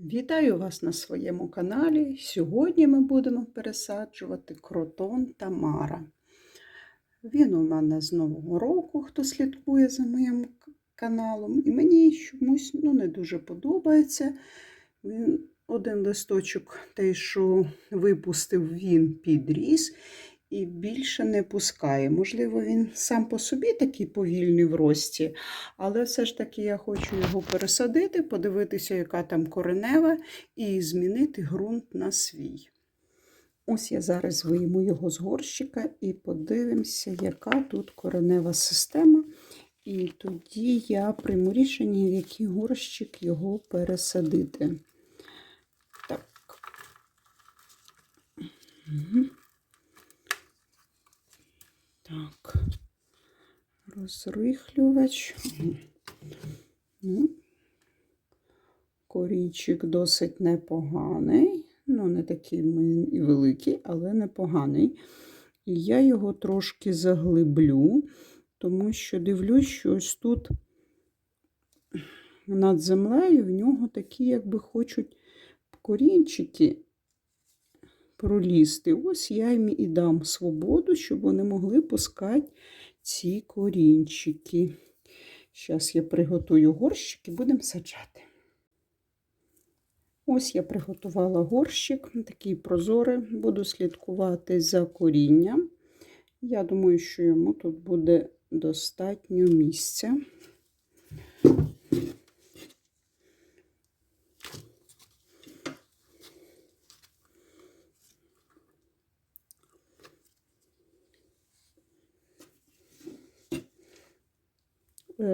Вітаю вас на своєму каналі. Сьогодні ми будемо пересаджувати кротон Тамара. Він у мене з Нового року, хто слідкує за моїм каналом, і мені чомусь ну, не дуже подобається. Він один листочок, той, що випустив, він підріс і більше не пускає. Можливо, він сам по собі такий повільний в рості, але все ж таки я хочу його пересадити, подивитися, яка там коренева, і змінити ґрунт на свій. Ось я зараз вийму його з горщика і подивимося, яка тут коренева система. І тоді я прийму рішення, в який горщик його пересадити. Так. Мгм. Так. Розрихлювач. Ну, корінчик досить непоганий. Ну, не такий і великий, але непоганий. І я його трошки заглиблю, тому що дивлюсь, що ось тут над землею в нього такі, якби хочуть корінчики пролізти. Ось я їм і дам свободу, щоб вони могли пускати ці корінчики. Зараз я приготую горщик і будемо саджати. Ось я приготувала горщик, такий прозорий, буду слідкувати за корінням. Я думаю, що йому тут буде достатньо місця.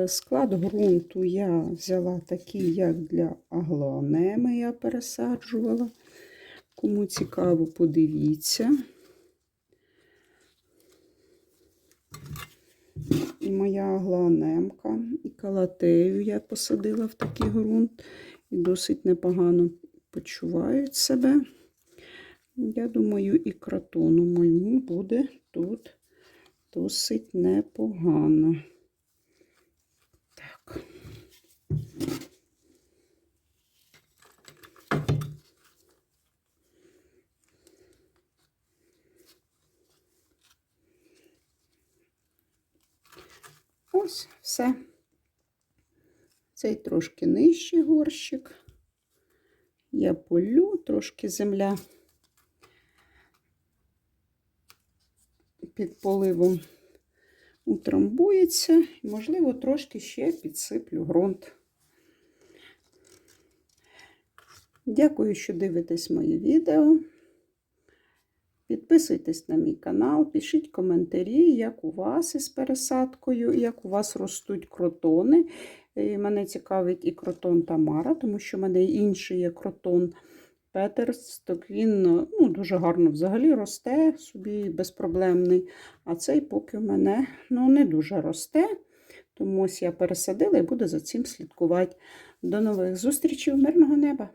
Склад ґрунту я взяла такий, як для аглонеми я пересаджувала. Кому цікаво, подивіться. І моя аглонемка, і калатею я посадила в такий ґрунт. І досить непогано почувають себе. Я думаю, і кротону моєму буде тут досить непогано. Ось все. Цей трошки нижчий горщик. Я полю, трошки земля під поливом утрамбується, і, можливо, трошки ще підсиплю ґрунт. Дякую, що дивитесь моє відео. Підписуйтесь на мій канал, пишіть коментарі, як у вас із пересадкою, як у вас ростуть кротони. І мене цікавить і кротон Тамара, тому що в мене інший є кротон Петерс, так він ну, дуже гарно взагалі росте, собі безпроблемний. А цей поки в мене ну, не дуже росте. Тому ось я пересадила і буду за цим слідкувати. До нових зустрічей, мирного неба!